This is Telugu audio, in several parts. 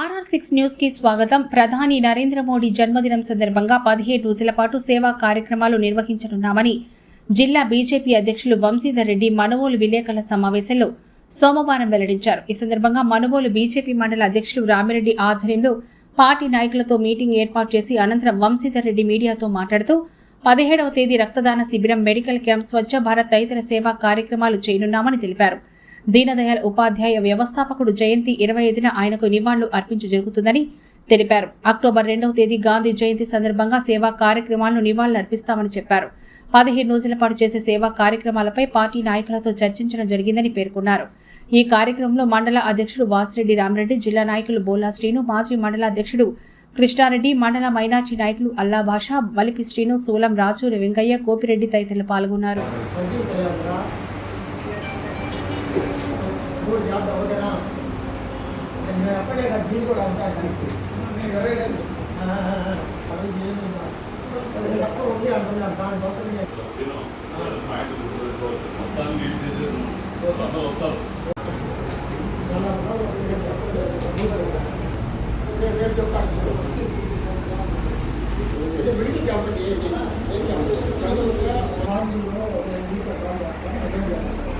ఆర్ఆర్ సిక్స్ న్యూస్కి స్వాగతం. ప్రధాని నరేంద్ర మోడీ జన్మదినం సందర్భంగా పదిహేడు రోజుల పాటు సేవా కార్యక్రమాలు నిర్వహించనున్నామని జిల్లా బీజేపీ అధ్యక్షులు వంశీధర్ రెడ్డి మనువోలు విలేకరుల సమావేశంలో సోమవారం వెల్లడించారు. ఈ సందర్భంగా మనువోలు బీజేపీ మండల అధ్యక్షులు రామిరెడ్డి ఆధ్వర్యంలో పార్టీ నాయకులతో మీటింగ్ ఏర్పాటు చేసి అనంతరం వంశీధర్ రెడ్డి మీడియాతో మాట్లాడుతూ పదిహేడవ తేదీ రక్తదాన శిబిరం మెడికల్ క్యాంప్ స్వచ్ఛ భారత్ తదితర సేవా కార్యక్రమాలు చేయనున్నామని తెలిపారు. దీనదయాళ్ ఉపాధ్యాయ వ్యవస్థాపకుడు జయంతి ఇరవై ఐదున ఆయనకు నివాళులు అర్పించి జరుగుతుందని తెలిపారు. అక్టోబర్ రెండవ తేదీ గాంధీ జయంతి సందర్భంగా సేవా కార్యక్రమాలను నివాళులు అర్పిస్తామని చెప్పారు. పదిహేను రోజుల పాటు చేసే సేవా కార్యక్రమాలపై పార్టీ నాయకులతో చర్చించడం జరిగిందని పేర్కొన్నారు. ఈ కార్యక్రమంలో మండల అధ్యక్షుడు వాసిరెడ్డి రామరెడ్డి జిల్లా నాయకులు బోలా శ్రీను మాజీ మండల అధ్యక్షుడు కృష్ణారెడ్డి మండల మైనార్టీ నాయకులు అల్లా భాషా వలిపి శ్రీను సూలం రాజు వెంకయ్య గోపిరెడ్డి తదితరులు పాల్గొన్నారు. నేను అక్కడే కదా దీని కూడా అంతా కలిపి అవి ఏమి అది లెక్క ఉంది అంటున్నారు దానికోసం నేను మొత్తాన్ని లీడ్ చేసేది అందరూ వస్తారు రేపు రేపు చెప్తాను ఇది మెడికల్ క్యాంప్ అంటే ఏంటి ఏం క్యాంప్ చదువుగా రాజులో నేను మీకు ప్లాన్ చేస్తాను అదే చేస్తాను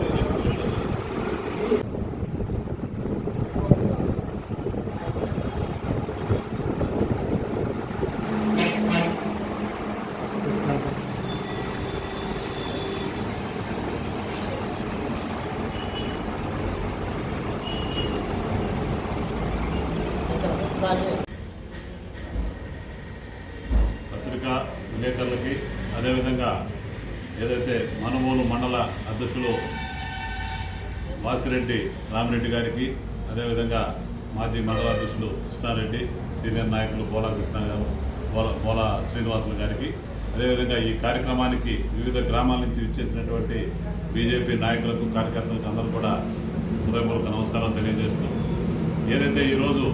పత్రికా విలేకరులకి అదేవిధంగా ఏదైతే మనమూలు మండల అధ్యక్షులు వాసిరెడ్డి రామిరెడ్డి గారికి అదేవిధంగా మాజీ మండల అధ్యక్షులు కృష్ణారెడ్డి సీనియర్ నాయకులు బోలా కృష్ణ గారు బోలా శ్రీనివాసులు గారికి అదేవిధంగా ఈ కార్యక్రమానికి వివిధ గ్రామాల నుంచి ఇచ్చేసినటువంటి బీజేపీ నాయకులకు కార్యకర్తలకు అందరూ కూడా హృదయపూర్వక నమస్కారం తెలియజేస్తూ ఏదైతే ఈరోజు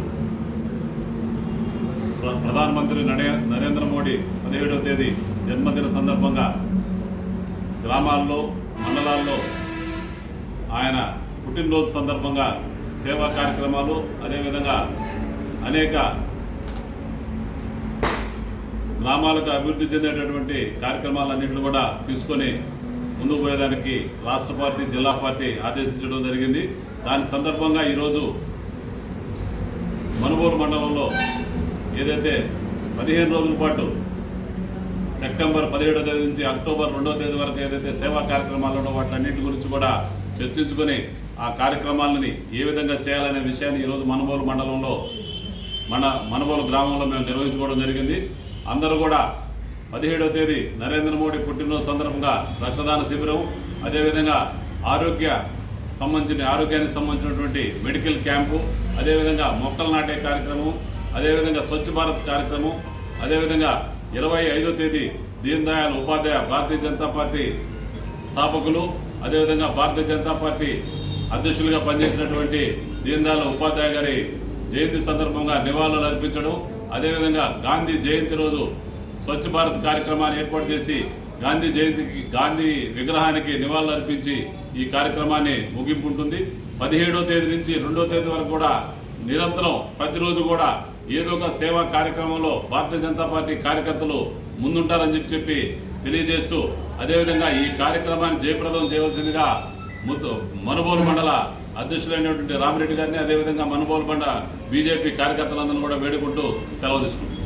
ప్రధానమంత్రి నరేంద్ర మోడీ పదిహేడవ తేదీ జన్మదిన సందర్భంగా గ్రామాల్లో మండలాల్లో ఆయన పుట్టినరోజు సందర్భంగా సేవా కార్యక్రమాలు అదేవిధంగా అనేక గ్రామాలకు అభివృద్ధి చెందేటటువంటి కార్యక్రమాలన్నింటిని కూడా తీసుకొని ముందుకు పోయేదానికి రాష్ట్ర పార్టీ జిల్లా పార్టీ ఆదేశించడం జరిగింది. దాని సందర్భంగా ఈరోజు మనుగోలు మండలంలో ఏదైతే పదిహేను రోజుల పాటు సెప్టెంబర్ పదిహేడో తేదీ నుంచి అక్టోబర్ రెండో తేదీ వరకు ఏదైతే సేవా కార్యక్రమాలు ఉన్నో వాటన్నిటి గురించి కూడా చర్చించుకొని ఆ కార్యక్రమాలని ఏ విధంగా చేయాలనే విషయాన్ని ఈరోజు మనబోలు మండలంలో మన మనబోలు గ్రామంలో మేము నిర్వహించుకోవడం జరిగింది. అందరూ కూడా పదిహేడవ తేదీ నరేంద్ర మోడీ పుట్టినరోజు సందర్భంగా రక్తదాన శిబిరం అదేవిధంగా ఆరోగ్య సంబంధించిన ఆరోగ్యానికి సంబంధించినటువంటి మెడికల్ క్యాంపు అదేవిధంగా మొక్కలు నాటే కార్యక్రమం అదేవిధంగా స్వచ్ఛ భారత్ కార్యక్రమం అదేవిధంగా ఇరవై ఐదో తేదీ దీన్ దయాళ్ ఉపాధ్యాయ భారతీయ జనతా పార్టీ స్థాపకులు అదేవిధంగా భారతీయ జనతా పార్టీ అధ్యక్షులుగా పనిచేసినటువంటి దీన్ దయాళ్ ఉపాధ్యాయ గారి జయంతి సందర్భంగా నివాళులు అర్పించడం అదేవిధంగా గాంధీ జయంతి రోజు స్వచ్ఛ భారత్ కార్యక్రమాన్ని ఏర్పాటు చేసి గాంధీ జయంతికి గాంధీ విగ్రహానికి నివాళులు అర్పించి ఈ కార్యక్రమాన్ని ముగింపు ఉంటుంది పదిహేడో తేదీ నుంచి రెండో తేదీ వరకు కూడా నిరంతరం ప్రతిరోజు కూడా ఏదో ఒక సేవా కార్యక్రమంలో భారతీయ జనతా పార్టీ కార్యకర్తలు ముందుంటారని చెప్పి చెప్పి తెలియజేస్తూ అదేవిధంగా ఈ కార్యక్రమాన్ని జయప్రదం చేయవలసిందిగా ముత్తు మనుబోలు మండల అధ్యక్షులైనటువంటి రామిరెడ్డి గారిని అదేవిధంగా మనుబోలు మండల బీజేపీ కార్యకర్తలందరూ కూడా వేడుకుంటూ సెలవు తీసుకుంటున్నాం.